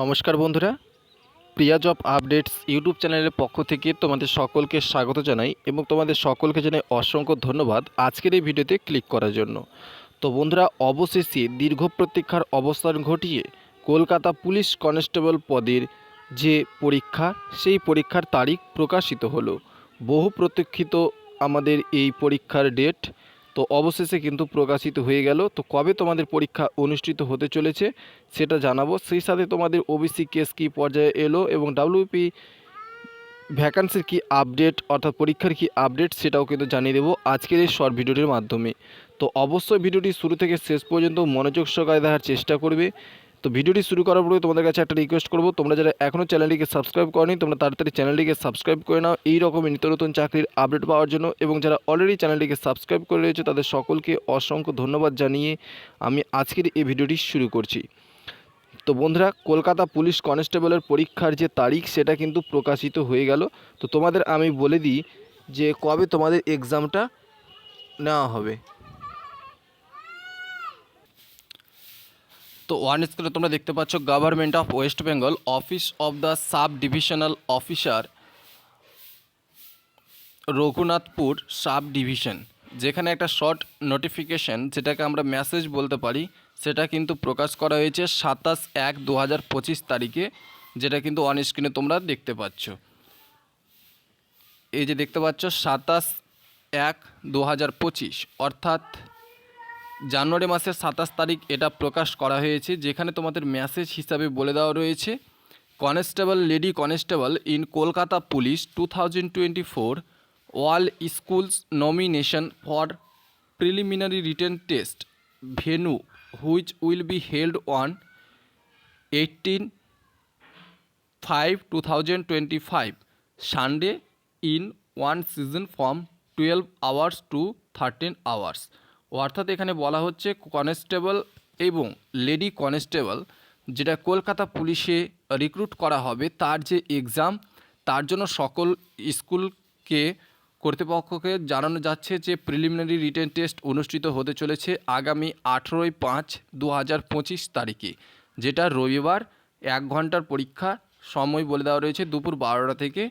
নমস্কার বন্ধুরা। প্রিয়া job updates YouTube চ্যানেলের পক্ষ থেকে তোমাদের সকলকে স্বাগত জানাই এবং তোমাদের সকলকে জানাই অসংখ্য ধন্যবাদ আজকের এই ভিডিওতে ক্লিক করার জন্য। তো বন্ধুরা, অবশেষে দীর্ঘ প্রতীক্ষার অবস্থান ঘটিয়ে কলকাতা পুলিশ কনস্টেবল পদের যে পরীক্ষা, সেই পরীক্ষার তারিখ প্রকাশিত হলো। বহু প্রতীক্ষিত আমাদের এই পরীক্ষার ডেট তো অবশেষে কিন্তু প্রকাশিত হয়ে গেল। তো কবে তোমাদের পরীক্ষা অনুষ্ঠিত হতে চলেছে সেটা জানাব। সেই সাথে তোমাদের ওবিসি কেস কী পর্যায়ে এলো এবং ডাব্লিউপি ভ্যাকান্সির কি আপডেট অর্থাৎ পরীক্ষার কি আপডেট সেটাও কিন্তু জানিয়ে দেবো আজকের এই শর্ট ভিডিওটির মাধ্যমে। তো অবশ্যই ভিডিওটি শুরু থেকে শেষ পর্যন্ত মনোযোগ সহকারে দেখার চেষ্টা করবে। তো ভিডিওটি শুরু করার পরে তোমাদের কাছে একটা রিকোয়েস্ট করব। তোমরা যারা এখনও চ্যানেলটিকে সাবস্ক্রাইব করনি, তোমরা তাড়াতাড়ি চ্যানেলটিকে সাবস্ক্রাইব করে নাও। এই রকম নিত্য নতুন চাকরির আপডেট পাওয়ার জন্য এবং যারা অলরেডি চ্যানেলটিকে সাবস্ক্রাইব করে রয়েছে, তাদের সকলকে অসংখ্য ধন্যবাদ জানিয়ে আমি আজকের এই ভিডিওটি শুরু করছি। তো বন্ধুরা, কলকাতা পুলিশ কনস্টেবলের পরীক্ষার যে তারিখ, সেটা কিন্তু প্রকাশিত হয়ে গেল। তো তোমাদের আমি বলে দিই যে কবে তোমাদের এক্সামটা নেওয়া হবে। তো ওয়ান স্ক্রিনে তোমরা দেখতে পাচ্ছ government of West Bengal office of the sub divisional officer Raghunathpur sub division যেখানে একটা শর্ট নোটিফিকেশন যেটাকে আমরা মেসেজ বলতে পারি, সেটা কিন্তু প্রকাশ করা হয়েছে সাতাশ এক দু হাজার পঁচিশ তারিখে, যেটা কিন্তু অন স্ক্রিনে তোমরা দেখতে পাচ্ছ। এই যে দেখতে পাচ্ছ, সাতাশ এক দু হাজার পঁচিশ, অর্থাৎ জানুয়ারি মাসের সাতাশ তারিখ এটা প্রকাশ করা হয়েছে, যেখানে তোমাদের মেসেজ হিসাবে বলে দেওয়া রয়েছে, constable, lady constable in Kolkata police two thousand twenty four all schools nomination for preliminary written test, venue which will be held on eighteen five two thousand twenty five, Sunday in one season from twelve hours to thirteen hours. অর্থাৎ এখানে বলা হচ্ছে constable এবং lady constable, যেটা কলকাতা পুলিশে recruit করা হবে তার যে এক্সাম, তার জন্য সকল স্কুলকে কর্তৃপক্ষকে জানানো যাচ্ছে যে প্রিলিমিনারি রিটেন টেস্ট অনুষ্ঠিত হতে চলেছে আগামী আঠেরোই পাঁচ দু হাজার পঁচিশ তারিখে, যেটা রবিবার এক ঘণ্টার পরীক্ষা, সময় বলে দেওয়া রয়েছে দুপুর বারোটা থেকে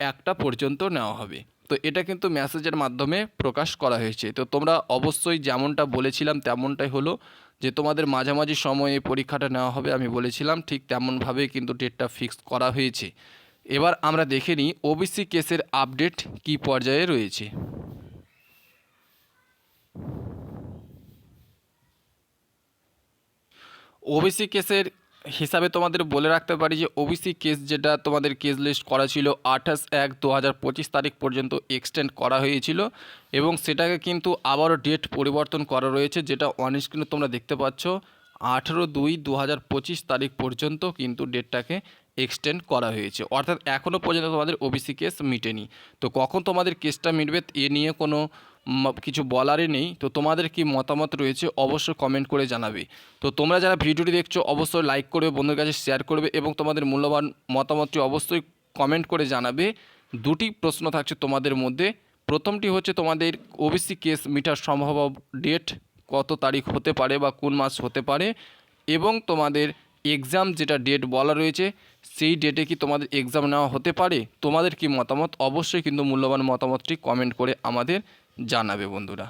একটা পর্যন্ত নেওয়া হবে। তো এটা কিন্তু মেসেজের মাধ্যমে প্রকাশ করা হয়েছে। তো তোমরা অবশ্যই যেমনটা বলেছিলাম তেমনটাই হলো যে তোমাদের মাঝামাঝি সময়ে পরীক্ষাটা নেওয়া হবে আমি বলেছিলাম, ঠিক তেমনভাবেই কিন্তু ডেটটা ফিক্স করা হয়েছে। এবার আমরা দেখে নিই ওবিসি কেসের আপডেট কী পর্যায়ে রয়েছে। ওবিসি কেসের হিসাবে তোমাদের বলে রাখতে পারি যে ওবিসি কেস যেটা তোমাদের কেস লিস্ট করা ছিল আঠাশ এক দু হাজার পঁচিশ তারিখ পর্যন্ত এক্সটেন্ড করা হয়েছিল এবং সেটাকে কিন্তু আবারও ডেট পরিবর্তন করা রয়েছে যেটা অন স্ক্রিনে তোমরা দেখতে পাচ্ছ। আঠেরো দুই দু হাজার পঁচিশ তারিখ পর্যন্ত কিন্তু ডেটটাকে এক্সটেন্ড করা হয়েছে। অর্থাৎ এখনও পর্যন্ত তোমাদের ওবিসি কেস মিটেনি তো কখন তোমাদের কেসটা মিটবে এ নিয়ে কোনো কিছু বলারই নেই। তো তোমাদের কি মতামত রয়েছে অবশ্যই কমেন্ট করে জানাবে। তো তোমরা যারা ভিডিওটি দেখছ, অবশ্যই লাইক করবে, বন্ধুদের কাছে শেয়ার করবে এবং তোমাদের মূল্যবান মতামতটি অবশ্যই কমেন্ট করে জানাবে। দুটি প্রশ্ন থাকছে তোমাদের মধ্যে। প্রথমটি হচ্ছে তোমাদের ওবিসি কেস মিটার সম্ভব ডেট কত তারিখ হতে পারে বা কোন মাস হতে পারে এবং তোমাদের এক্সাম যেটা ডেট বলা রয়েছে, সেই ডেটে কি তোমাদের এক্সাম নেওয়া হতে পারে? তোমাদের কি মতামত? অবশ্যই কিন্তু মূল্যবান মতামতটি কমেন্ট করে আমাদের জানাবে বন্ধুরা।